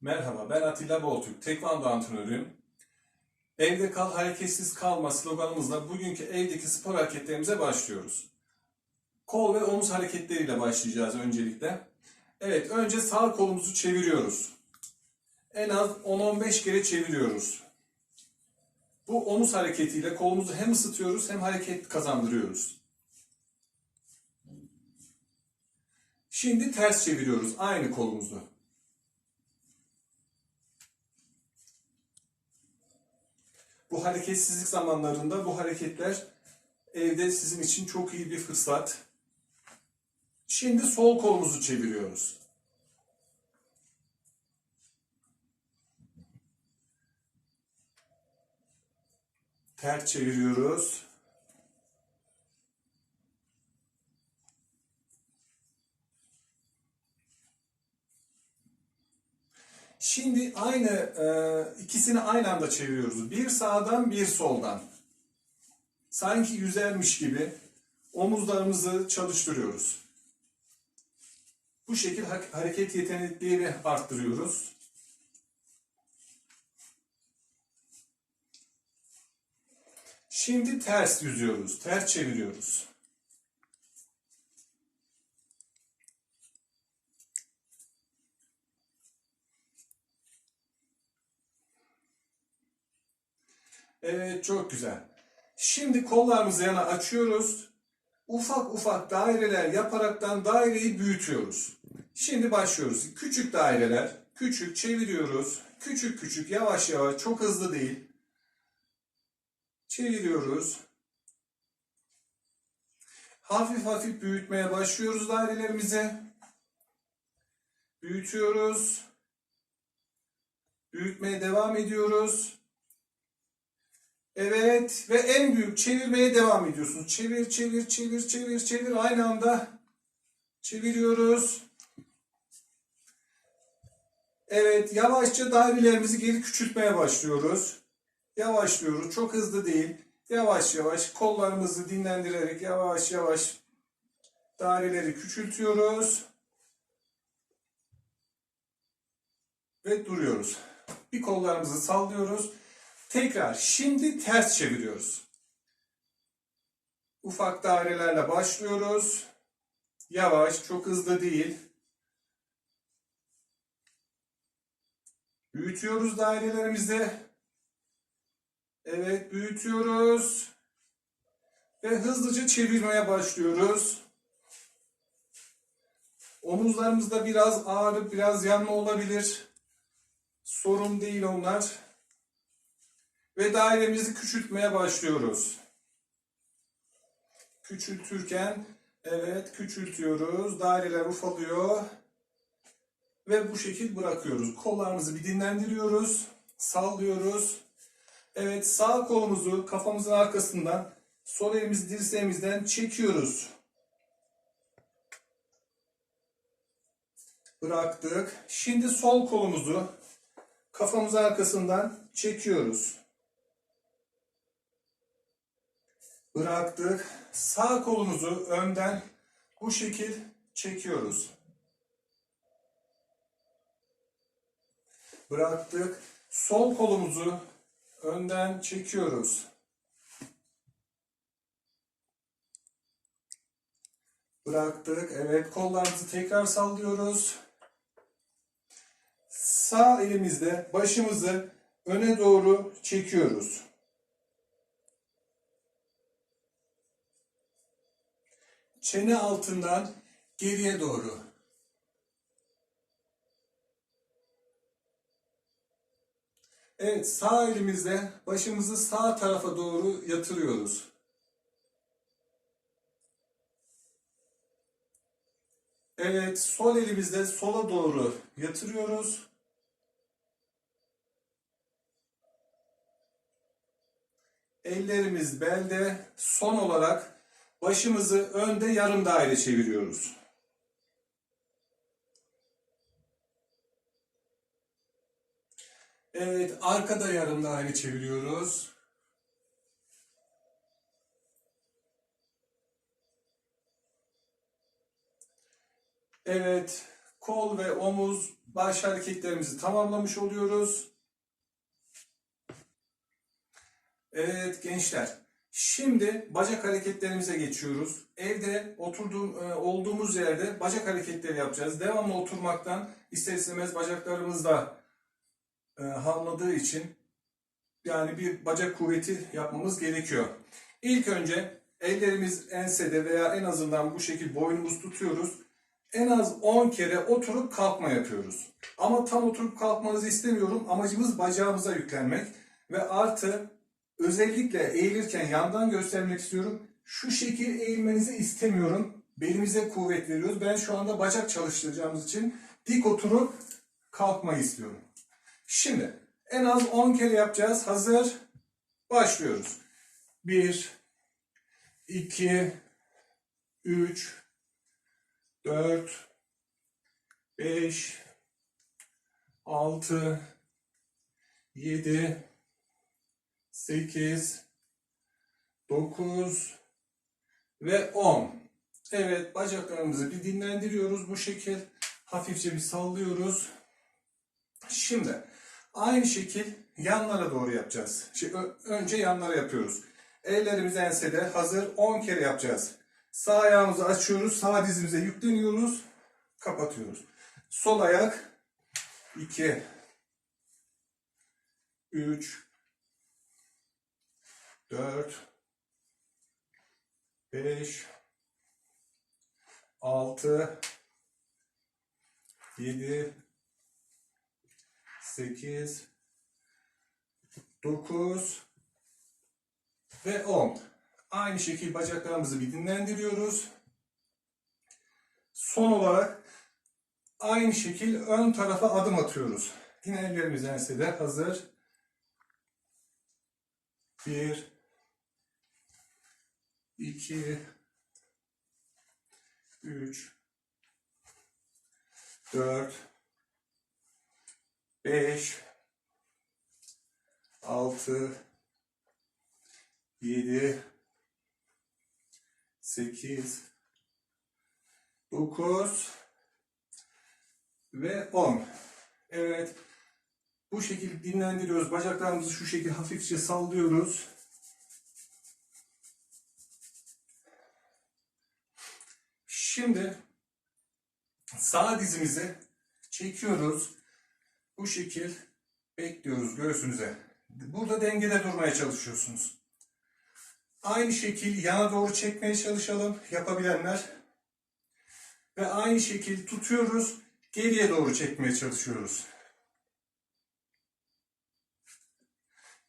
Merhaba, ben Atilla Boltürk, Tekvando antrenörüyüm. Evde kal, hareketsiz kalma sloganımızla bugünkü evdeki spor hareketlerimize başlıyoruz. Kol ve omuz hareketleriyle başlayacağız öncelikle. Evet, önce sağ kolumuzu çeviriyoruz. En az 10-15 kere çeviriyoruz. Bu omuz hareketiyle kolumuzu hem ısıtıyoruz hem hareket kazandırıyoruz. Şimdi ters çeviriyoruz aynı kolumuzu. Bu hareketsizlik zamanlarında bu hareketler evde sizin için çok iyi bir fırsat. Şimdi sol kolumuzu çeviriyoruz. Ters çeviriyoruz. Şimdi aynı e, ikisini aynı anda çeviriyoruz. Bir sağdan bir soldan. Sanki yüzermiş gibi omuzlarımızı çalıştırıyoruz. Bu şekilde ha- hareket yeteneklerini arttırıyoruz. Şimdi ters yüzüyoruz, ters çeviriyoruz. Evet, çok güzel. Şimdi kollarımızı yana açıyoruz. Ufak ufak daireler yaparaktan daireyi büyütüyoruz. Şimdi başlıyoruz. Küçük daireler, küçük çeviriyoruz. Küçük küçük, yavaş yavaş, çok hızlı değil. Çeviriyoruz. Hafif hafif büyütmeye başlıyoruz dairelerimizi. Büyütüyoruz. Büyütmeye devam ediyoruz. Evet ve en büyük çevirmeye devam ediyorsunuz. Çevir, çevir, çevir, çevir, çevir. Aynı anda çeviriyoruz. Evet, yavaşça dairelerimizi geri küçültmeye başlıyoruz. Yavaşlıyoruz, çok hızlı değil. Yavaş yavaş kollarımızı dinlendirerek yavaş yavaş daireleri küçültüyoruz. Ve duruyoruz. Bir kollarımızı sallıyoruz. Tekrar şimdi ters çeviriyoruz. Ufak dairelerle başlıyoruz. Yavaş, çok hızlı değil. Büyütüyoruz dairelerimizi. Evet, büyütüyoruz. Ve hızlıca çevirmeye başlıyoruz. Omuzlarımızda biraz ağrı, biraz yanma olabilir. Sorun değil onlar ve dairemizi küçültmeye başlıyoruz. Küçültürken evet küçültüyoruz. Daireler ufalıyor. Ve bu şekil bırakıyoruz. Kollarımızı bir dinlendiriyoruz. Sallıyoruz. Evet sağ kolumuzu kafamızın arkasından sol elimizi dirseğimizden çekiyoruz. Bıraktık. Şimdi sol kolumuzu kafamızın arkasından çekiyoruz. Bıraktık. Sağ kolumuzu önden bu şekil çekiyoruz. Bıraktık. Sol kolumuzu önden çekiyoruz. Bıraktık. Evet kollarımızı tekrar sallıyoruz. Sağ elimizle başımızı öne doğru çekiyoruz. Çene altından geriye doğru. Evet, sağ elimizle başımızı sağ tarafa doğru yatırıyoruz. Evet, sol elimizle sola doğru yatırıyoruz. Ellerimiz belde. Son olarak Başımızı önde yarım daire çeviriyoruz. Evet, arkada yarım daire çeviriyoruz. Evet, kol ve omuz baş hareketlerimizi tamamlamış oluyoruz. Evet gençler. Şimdi bacak hareketlerimize geçiyoruz. Evde oturduğum, e, olduğumuz yerde bacak hareketleri yapacağız. Devamlı oturmaktan ister istemez bacaklarımız da e, hamladığı için yani bir bacak kuvveti yapmamız gerekiyor. İlk önce ellerimiz ensede veya en azından bu şekil boynumuz tutuyoruz. En az 10 kere oturup kalkma yapıyoruz. Ama tam oturup kalkmanızı istemiyorum. Amacımız bacağımıza yüklenmek. Ve artı özellikle eğilirken yandan göstermek istiyorum. Şu şekil eğilmenizi istemiyorum. Belimize kuvvet veriyoruz. Ben şu anda bacak çalıştıracağımız için dik oturup kalkmayı istiyorum. Şimdi en az 10 kere yapacağız. Hazır. Başlıyoruz. 1 2 3 4 5 6 7 8 9 ve 10. Evet bacaklarımızı bir dinlendiriyoruz bu şekil. Hafifçe bir sallıyoruz. Şimdi aynı şekil yanlara doğru yapacağız. Şimdi önce yanlara yapıyoruz. Ellerimiz ensede hazır 10 kere yapacağız. Sağ ayağımızı açıyoruz. Sağ dizimize yükleniyoruz. Kapatıyoruz. Sol ayak 2 3 4 5 6 7 8 9 ve 10. Aynı şekilde bacaklarımızı bir dinlendiriyoruz. Son olarak aynı şekil ön tarafa adım atıyoruz. Yine ellerimiz ensede hazır. 1 2 3 4 5 6 7 8 9 ve 10. Evet. Bu şekilde dinlendiriyoruz. Bacaklarımızı şu şekilde hafifçe sallıyoruz. Şimdi sağ dizimizi çekiyoruz. Bu şekil bekliyoruz göğsünüze. Burada dengede durmaya çalışıyorsunuz. Aynı şekil yana doğru çekmeye çalışalım yapabilenler. Ve aynı şekil tutuyoruz. Geriye doğru çekmeye çalışıyoruz.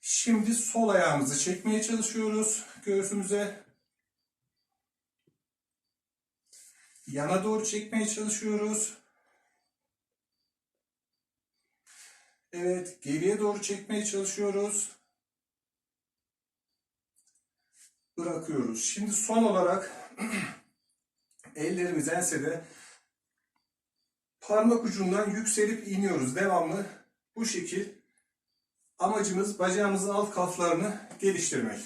Şimdi sol ayağımızı çekmeye çalışıyoruz göğsümüze. Yana doğru çekmeye çalışıyoruz. Evet, geriye doğru çekmeye çalışıyoruz. Bırakıyoruz. Şimdi son olarak ellerimiz ensede parmak ucundan yükselip iniyoruz devamlı. Bu şekil amacımız bacağımızın alt kalflarını geliştirmek.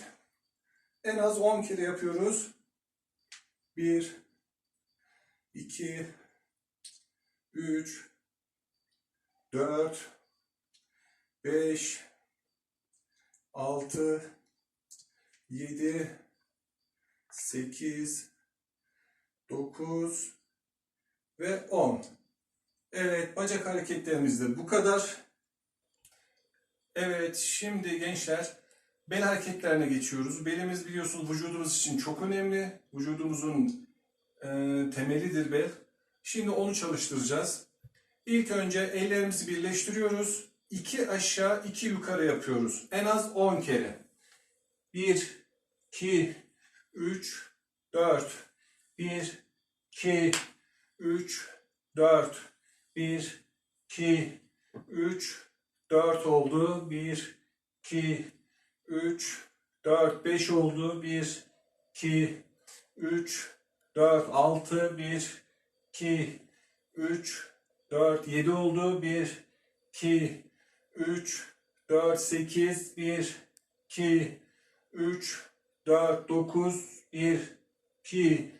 En az 10 kere yapıyoruz. 1 2 3 4 5 6 7 8 9 ve 10. Evet, bacak hareketlerimiz de bu kadar. Evet, şimdi gençler bel hareketlerine geçiyoruz. Belimiz biliyorsunuz vücudumuz için çok önemli. Vücudumuzun e, temelidir bel. Şimdi onu çalıştıracağız. İlk önce ellerimizi birleştiriyoruz. 2 aşağı 2 yukarı yapıyoruz. En az 10 kere. 1 2 3 4 1 2 3 4 1 2 3 4 oldu. 1 2 3 4 5 oldu. 1 2 3 4 6 1 2 3 4 7 oldu. 1 2 3 4 8 1 2 3 4 9 1 2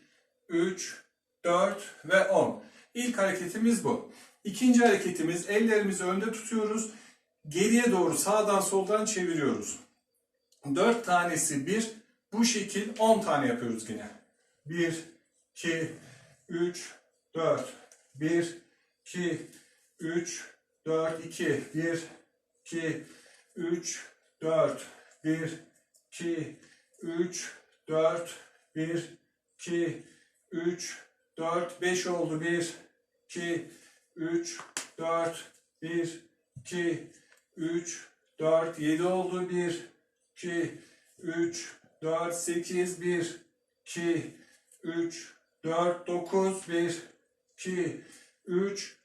3 4 ve 10. İlk hareketimiz bu. İkinci hareketimiz ellerimizi önde tutuyoruz. Geriye doğru sağdan soldan çeviriyoruz. 4 tanesi 1. Bu şekil 10 tane yapıyoruz yine. 1, 2, 3, 4. 1, 2, 3, 4, 2, 1, 2, 3, 4, 1, 2, 3, 4, 1, 2, 3, 4, 5 oldu. 1, 2, 3, 4, 1, 2, 3, 4, 7 oldu. 1, 2, 3, 4, 8, 1, 2, 3, 4, 9, 1, 2, 3,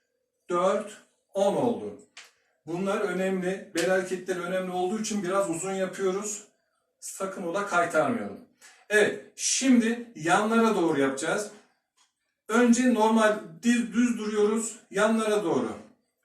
4, 10 oldu. Bunlar önemli. Bel hareketleri önemli olduğu için biraz uzun yapıyoruz. Sakın ola kaytarmayalım. Evet, şimdi yanlara doğru yapacağız. Önce normal düz, düz duruyoruz. Yanlara doğru.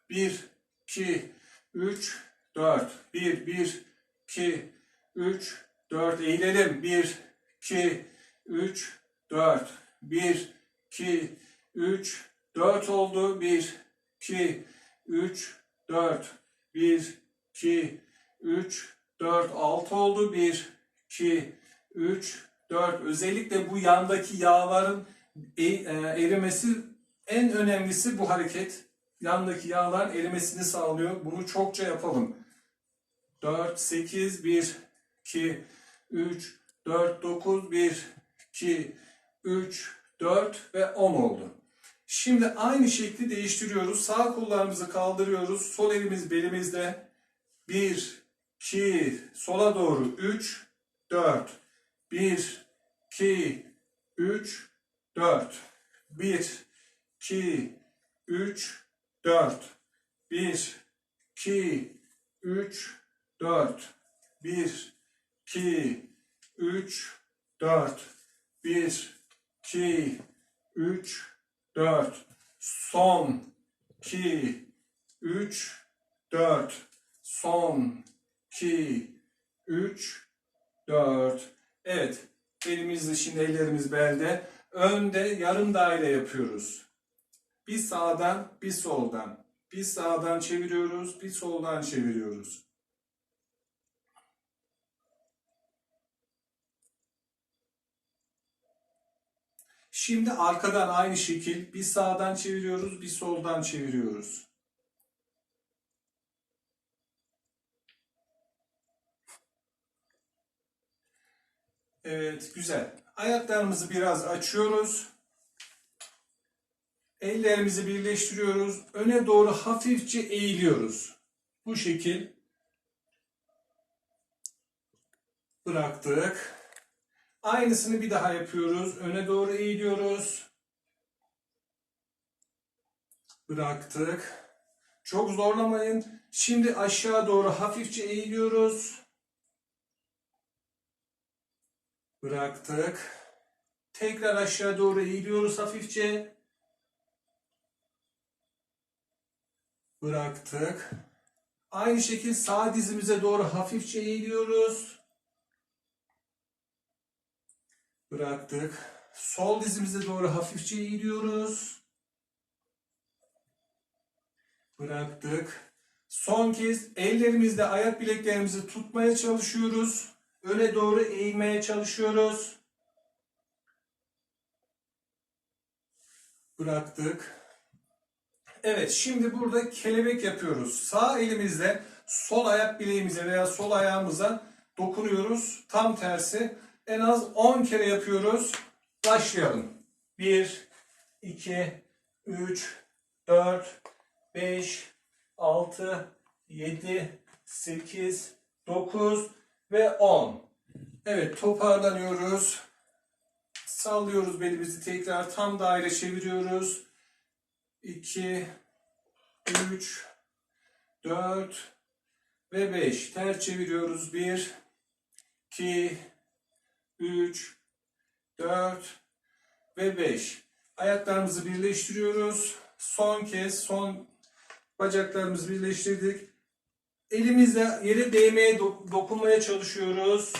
1, 2, 3, 4. 1, 1, 2, 3, 4. Eğilelim. 1, 2, 3, 4. 1, 2, 3, 4 oldu. 1, 2, 3, 4. 1, 2, 3, 4. 6 oldu. 1, 2, 3, 4. Özellikle bu yandaki yağların e- e, erimesi en önemlisi bu hareket. Yandaki yağların erimesini sağlıyor. Bunu çokça yapalım. 4, 8, 1, 2, 3, 4, 9, 1, 2, 3, 4 ve 10 oldu. Şimdi aynı şekli değiştiriyoruz. Sağ kollarımızı kaldırıyoruz. Sol elimiz belimizde. 1, 2, sola doğru 3, 4, 1, 2, 3, 4, 1, 2, 3, 4, 1, 2, 3, 4, 1, 2, 3, 4, 1, 2, 3, 4, son, 2, 3, 4, son, 2, 3, 4. Evet, elimizle şimdi ellerimiz belde. Önde yarım daire yapıyoruz. Bir sağdan, bir soldan. Bir sağdan çeviriyoruz, bir soldan çeviriyoruz. Şimdi arkadan aynı şekil bir sağdan çeviriyoruz, bir soldan çeviriyoruz. Evet, güzel. Ayaklarımızı biraz açıyoruz. Ellerimizi birleştiriyoruz. Öne doğru hafifçe eğiliyoruz. Bu şekil. Bıraktık. Aynısını bir daha yapıyoruz. Öne doğru eğiliyoruz. Bıraktık. Çok zorlamayın. Şimdi aşağı doğru hafifçe eğiliyoruz. Bıraktık. Tekrar aşağı doğru eğiliyoruz hafifçe. Bıraktık. Aynı şekilde sağ dizimize doğru hafifçe eğiliyoruz. Bıraktık. Sol dizimize doğru hafifçe eğiliyoruz. Bıraktık. Son kez ellerimizle ayak bileklerimizi tutmaya çalışıyoruz. Öne doğru eğmeye çalışıyoruz. Bıraktık. Evet, şimdi burada kelebek yapıyoruz. Sağ elimizle sol ayak bileğimize veya sol ayağımıza dokunuyoruz. Tam tersi. En az 10 kere yapıyoruz. Başlayalım. 1, 2, 3, 4, 5, 6, 7, 8, 9 ve 10. Evet toparlanıyoruz. Sallıyoruz belimizi tekrar tam daire çeviriyoruz. 2, 3, 4 ve 5. Ters çeviriyoruz. 1, 2, 3, 4 ve 5. Ayaklarımızı birleştiriyoruz. Son kez son bacaklarımızı birleştirdik. Elimizle yere değmeye dok- dokunmaya çalışıyoruz.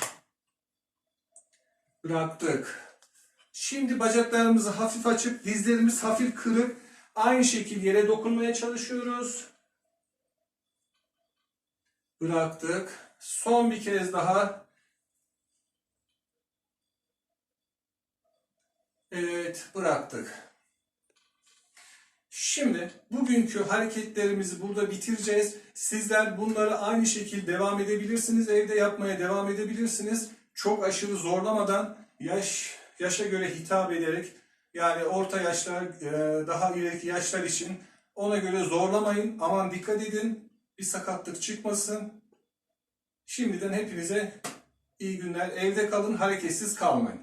Bıraktık. Şimdi bacaklarımızı hafif açıp dizlerimiz hafif kırık Aynı şekil yere dokunmaya çalışıyoruz. Bıraktık. Son bir kez daha. Evet, bıraktık. Şimdi bugünkü hareketlerimizi burada bitireceğiz. Sizler bunları aynı şekilde devam edebilirsiniz. Evde yapmaya devam edebilirsiniz. Çok aşırı zorlamadan yaş yaşa göre hitap ederek yani orta yaşlar e, daha ileriki yaşlar için ona göre zorlamayın. Aman dikkat edin. Bir sakatlık çıkmasın. Şimdiden hepinize iyi günler. Evde kalın, hareketsiz kalmayın.